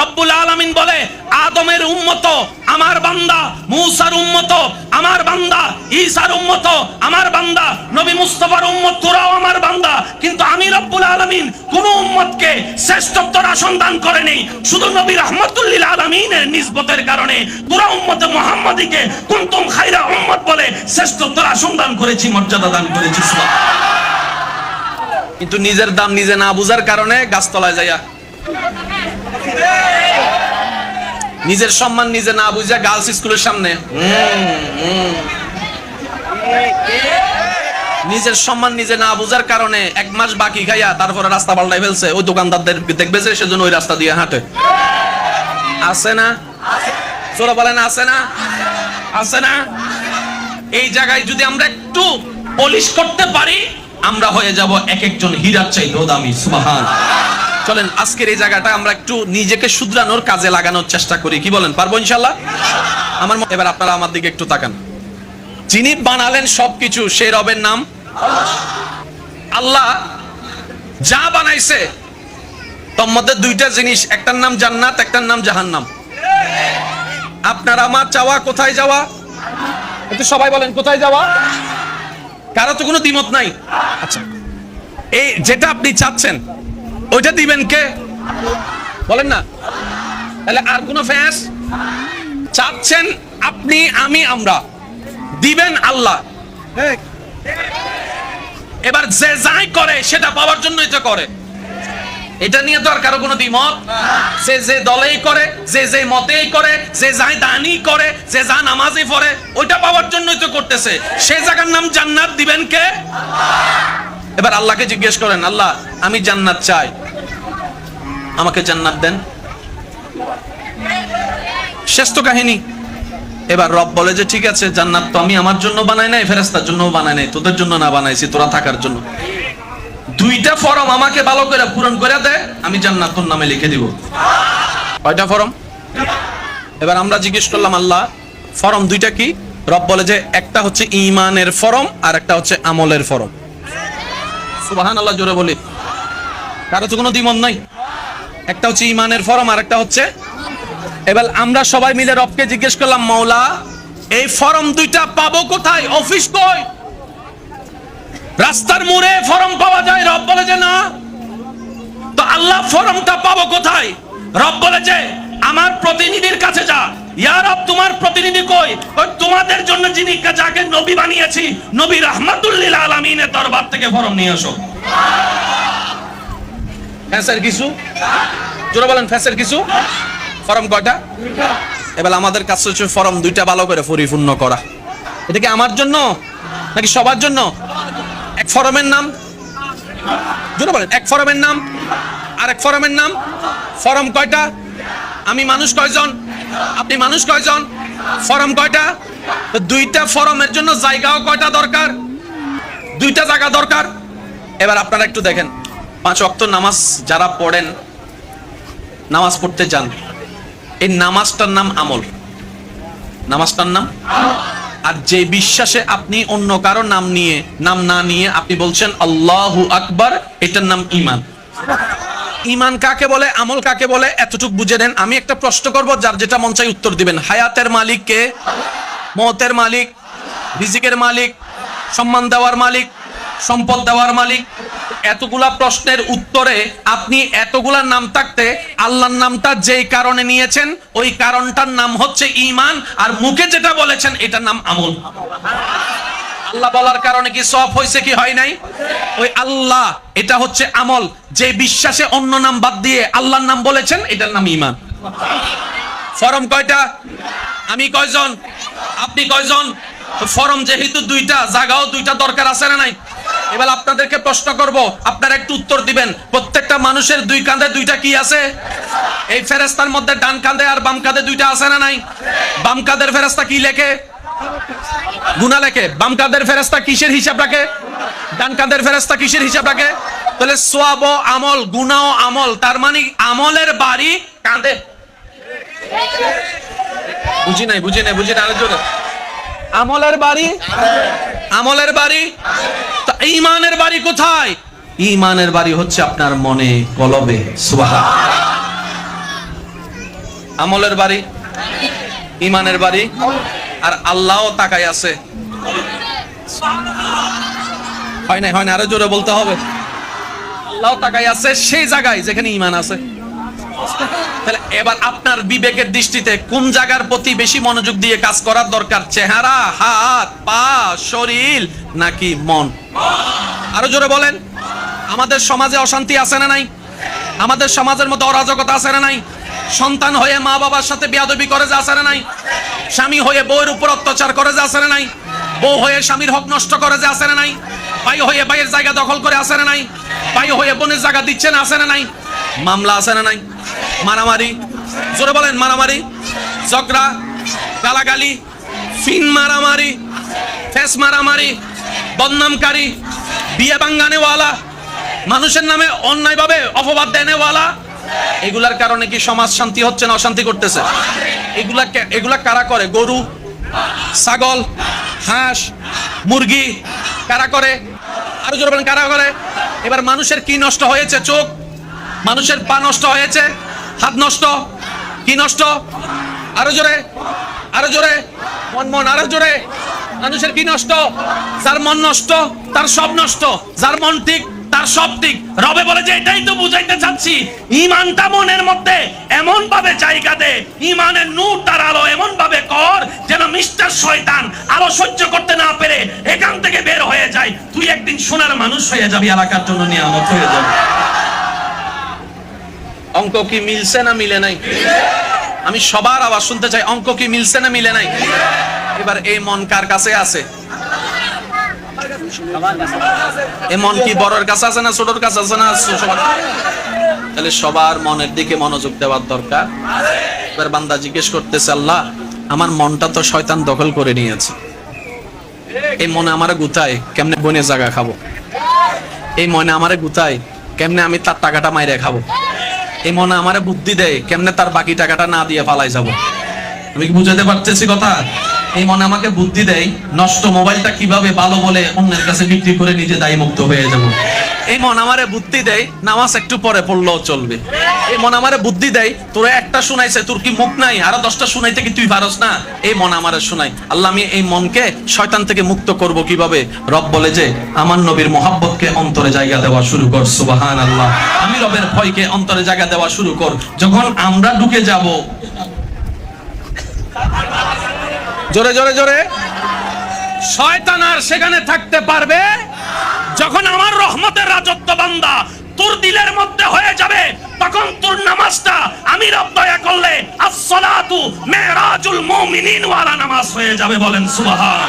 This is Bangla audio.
রব্বুল আলামিন বলে, আদমের উম্মত আমার বান্দা, মূসার উম্মত আমার বান্দা, ঈসার উম্মত আমার বান্দা, নবী মুস্তাফার উম্মত তোরাও আমার বান্দা। কিন্তু আমি রব্বুল আলামিন কোন উম্মতকে শ্রেষ্ঠত্বর আসন দান করেনি। শুধু নবী রহমতুল্লিল আলামিনের নিসবতের কারণে তোরা উম্মতে মুহাম্মাদিকে কুনতুম খাইরা উম্মত বলে শ্রেষ্ঠত্বর আসন দান করেছি, মর্যাদা দান করেছি কিন্তু নিজের দাম নিজে না বুঝার কারণে গাছতলায় যাইয়া নিজের সম্মান নিজে না বুঝা গার্লস স্কুলের সামনে। নিজের সম্মান নিজে না বুঝার কারণে এক মাস বাকি খাইয়া তারপরে রাস্তা পাল্টাই ফেলছে। ওই দোকানদারদের দেখবে যে সেজন্য ওই রাস্তা দিয়ে হাঁটে। আছে না? চোরা বলেন, আছে না? আছে না? এই জায়গায় যদি আমরা একটু পলিশ করতে পারি, আমরা হয়ে যাব এক একজন হীরার চাইতেও দামি, সুবহান। চলেন, আজকের এই জায়গাটা আমরা একটু নিজেকে শুধরানোর কাজে লাগানোর চেষ্টা করি। কি বলেন, পারব ইনশাল্লাহ আমার এবার আপনারা আমার দিকে একটু তাকান। যিনি বানালেন সবকিছু সেই রবের নাম? আল্লাহ যা বানাইছে, তোর মধ্যে দুইটা জিনিস, একটার নাম জান্নাত, একটার নাম জাহান্নাম। আপনার আমার চাওয়া কোথায় যাওয়া? একটু সবাই বলেন, কোথায় যাওয়া? কারও তো কোনো দ্বিমত নাই। আচ্ছা এই যেটা আপনি চাচ্ছেন ওইটা দিবেন কে? বলেন না। তাহলে আর কোনো ফ্যাস চাচ্ছেন আপনি আমি আমরা। দিবেন আল্লাহ। এবার যে যাই করে সেটা পাওয়ার জন্যই তো করে। এটা নিয়ে তো আর কারও কোনো দ্বিমত? সে যে দলেই করে যে যে মতেই করে যে যাই দানই করে যে যা নামাজই পড়ে ওইটা পাওয়ার জন্যই তো করতেছে। সে জায়গার নাম জান্নাত দিবেন কে? এবার আল্লাহকে জিজ্ঞেস করেন আল্লাহ আমি জান্নাত চাই। আমাকে জান্নাত দেন। শেষ তো কাহিনী। এবার রব বলে যে, ঠিক আছে, জান্নাত তো আমি আমার জন্য বানাই নাই ফেরেস্তার জন্য বানাই নাই, তোদের জন্য না বানাইছি, তোরা থাকার জন্য। দুইটা ফরম আমাকে ভালো করে পূরণ করে দে, আমি জান্নাত নামে লিখে দিব। কয়টা ফরম? এবার আমরা জিজ্ঞেস করলাম, আল্লাহ, ফরম দুইটা কি? রব বলে যে, একটা হচ্ছে ইমানের ফরম আর একটা হচ্ছে আমলের ফরম। সুবাহান আল্লাহ জোরে বলি। কারও তো কোনো দ্বিমত নাই? একটা হচ্ছে ইমানের ফরম আর একটা হচ্ছে এবার আমরা সবাই মিলে রবকে জিজ্ঞেস করলাম, মৌলা, এই ফরম দুইটা পাবো কোথায়? অফিস কই? রাস্তার মোড়ে ফরম পাওয়া যায়, রব বলে যে না। তো আল্লাহ ফরমটা পাবো কোথায়? রব বলে যে, আমার প্রতিনিধির কাছে যা। ইয়া রব, তোমার প্রতিনিধি কই? ওই তোমাদের জন্য যিনি যাকে নবী বানিয়েছি, নবী রাহমাতুল্লিল আলামিনের দরবার থেকে ফরম নিয়ে আসো। ফ্যাসের কিছু? জোরে বলেন ফ্যাসের কিছু? ফরম কয়টা? এবার আমাদের কাজ হচ্ছে ফরম দুইটা ভালো করে পরিপূর্ণ করা। এটা কি আমার জন্য? নাকি সবার জন্য? এক ফরমের নাম? জোরে বলেন, এক ফরমের নাম? আর এক ফরমের নাম? ফরম কয়টা? আমি মানুষ কয়জন? আপনি মানুষ কয়জন? ফরম কয়টা? দুইটা ফরমের জন্য জায়গাও কয়টা দরকার? দুইটা জায়গা দরকার? এবার আপনারা একটু দেখেন। পাঁচ অক্ত নামাজ যারা পড়েন, নামাজ পড়তে যান। এই নামাজটার নাম আমল। নামাজটার নাম? আর যে বিশ্বাসে আপনি অন্য কারও নাম নিয়ে, নাম না নিয়ে আপনি বলছেন, আল্লাহু আকবার এটার নাম ইমান ইমান কাকে বলে, আমল কাকে বলে, এতটুক বুঝে নেন। আমি একটা প্রশ্ন করব, যার যেটা মন চাই উত্তর দিবেন। হায়াতের মালিক কে? মতের মালিক? রিজিকের মালিক? সম্মান দেওয়ার মালিক? সম্পদ দেওয়ার মালিক? এতগুলা প্রশ্নের উত্তরে আপনি এতগুলা নাম থাকতে আল্লাহর নামটা যেই কারণে নিয়েছেন, ওই কারণটার নাম হচ্ছে ইমান আর মুখে যেটা বলেছেন এটার নাম আমল। আল্লাহ বলার কারণে কি সব হয়েছে কি হয় নাই? ওই আল্লাহ, এটা হচ্ছে আমল। যে বিশ্বাসে অন্য নাম বাদ দিয়ে আল্লাহর নাম বলেছেন, এটার নাম ইমান ফরম কয়টা? আমি কয়জন? আপনি কয়জন? ফরম যেহেতু দুইটা, জায়গাও দুইটা দরকার আছে না নাই? এবার আপনাদেরকে প্রশ্ন করব, আপনারা একটু উত্তর দিবেন। প্রত্যেকটা মানুষের দুই কাঁধে দুইটা কি আছে? এই ফেরেস্তার মধ্যে ডান কাঁধে আর বাম কাঁধে দুইটা আছে না নাই? বাম কাঁধের ফেরেস্তা কি লেখে? গুনা লেখে। বাম কাঁধের ফেরেস্তা কিসের হিসাব রাখে? ডান কাঁধের ফেরেস্তা কিসের হিসাব রাখে? তাহলে সোয়াব আমল গুনা ও আমল, তার মানে আমলের বাড়ি কাঁধে। বুঝি নাই বুঝি নাই, বুঝি জোরে আমলের বাড়ি? আমলের বাড়ি? তা ইমানের বাড়ি কোথায়? ইমানের বাড়ি হচ্ছে আপনার মনে কলবে আমলের বাড়ি, ইমানের বাড়ি, আর আল্লাহ তাকাই আছে। হয় না হয় না আরও জোরে বলতে হবে। আল্লাহ তাকাই আছে সেই জায়গায় যেখানে ইমান আছে। তাহলে এবার আপনার বিবেকের দৃষ্টিতে কোন জায়গার প্রতি বেশি মনোযোগ দিয়ে কাজ করার দরকার? চেহারা, হাত, পা, শরীর নাকি মন? আরও জোরে বলেন। আমাদের সমাজে অশান্তি আছে না নাই? আমাদের সমাজের মধ্যে অরাজকতা আছে না নাই? সন্তান হয়ে মা বাবার সাথে বিয়াদবি করে যে না নাই? স্বামী হয়ে বউয়ের উপর অত্যাচার করে যে না নাই? বউ হয়ে স্বামীর হক নষ্ট করে যে না নাই? ভাই হয়ে ভাইয়ের জায়গা দখল করে আছে না নাই? ভাই হয়ে বোনের জায়গা দিচ্ছে না আছে না নাই? মামলা আছে না নাই? মারামারি। জোরে বলেন, মারামারি, ঝগড়া, গালাগালি, ফিন মারামারি, ফেস মারামারি, বদনামকারী, বিয়ে বাঙ্গানেওয়ালা, মানুষের নামে অন্যায়ভাবে অপবাদ দেনেওয়ালা, এগুলার কারণে কি সমাজ শান্তি হচ্ছে না অশান্তি করতেছে? এগুলা এগুলা কারা করে? গরু, ছাগল, হাঁস, মুরগি, কারা করে? আরও জোরে বলেন, কারা করে? এবার মানুষের কি নষ্ট হয়েছে? চোখ মানুষের পা নষ্ট হয়েছে, হাত নষ্ট, কি নষ্ট? আরও জোরে আরও জোরে, মন মন, আরও জোরে। মানুষের কি নষ্ট? যার মন নষ্ট, তার সব নষ্ট। যার মন ঠিক, তার সব ঠিক। রবে বলে যে, এটাই তো বুঝাইতে চাচ্ছি। ইমানটা মনের মধ্যে এমন ভাবে জায়গা দে। ইমানের নূর তার আলো এমন ভাবে কর যেন মিস্টার শয়তান আলো সহ্য করতে না পেরে এখান থেকে বের হয়ে যায়। তুই একদিন সোনার মানুষ হয়ে যাবি, এলাকার জন্য নিয়ামত হয়ে যাবে। অঙ্ক কি মিলছে না মিলে নাই? আমি সবার আওয়াজ শুনতে চাই, অঙ্ক কি মিলছে না মিলে নাই? এবার এই মন কার কাছে আছে? এই মন কি বড়র কাছে আছে না ছোটর কাছে আছে না তাহলে সবার মনের দিকে মনোযোগ দেওয়ার দরকার। এবার বান্দা জিজ্ঞেস করতেছে, আল্লাহ, আমার মনটা তো শয়তান দখল করে নিয়েছে। এই মনে আমার গুতায়, কেমনে বনে জায়গা খাব? এই মনে আমারে গুতায়, কেমনে আমি তার টাকাটা মাইরে খাব? এই মনে আমারে বুদ্ধি দেয়, কেমনে তার বাকি টাকাটা না দিয়ে ফালাই যাব? আমি কি বুঝাতে পারতেছি কথা? এই মনে আমাকে বুদ্ধি দেয়, নষ্ট মোবাইলটা কীভাবে ভালো বলে অন্যের কাছে বিক্রি করে নিজে দায়ী মুক্ত হয়ে যাব। এই মন আমারে বুদ্ধি দেয়, নামাজ একটু পরে পড়লেও চলবে। এই মন আমারে বুদ্ধি দেয়, তোরা একটা শুনাইছে, তোর কি মুখ নাই? আরও দশটা শুনাইতে কি তুই পারস না? এই মন আমারে শুনাই। আল্লাহ, আমি এই মনকে শয়তান থেকে মুক্ত করব কীভাবে? রব বলে যে, আমার নবীর মোহাব্বতকে অন্তরে জায়গা দেওয়া শুরু কর সুবাহান আল্লাহ আমি রবের ভয়কে অন্তরে জায়গা দেওয়া শুরু কর। যখন আমরা ঢুকে যাব জোরে জোরে জোরে। শয়তান আর সেখানে থাকতে পারবে যখন আমার রহমতের রাজত্ব বান্দা তোর দিলের মধ্যে হয়ে যাবে, তখন তোর নামাজটা আমি রব দয়া করলে আসসালাতু মেরাজুল মুমিনিন ওয়ালা নামাজ হয়ে যাবে বলেন সুবহান।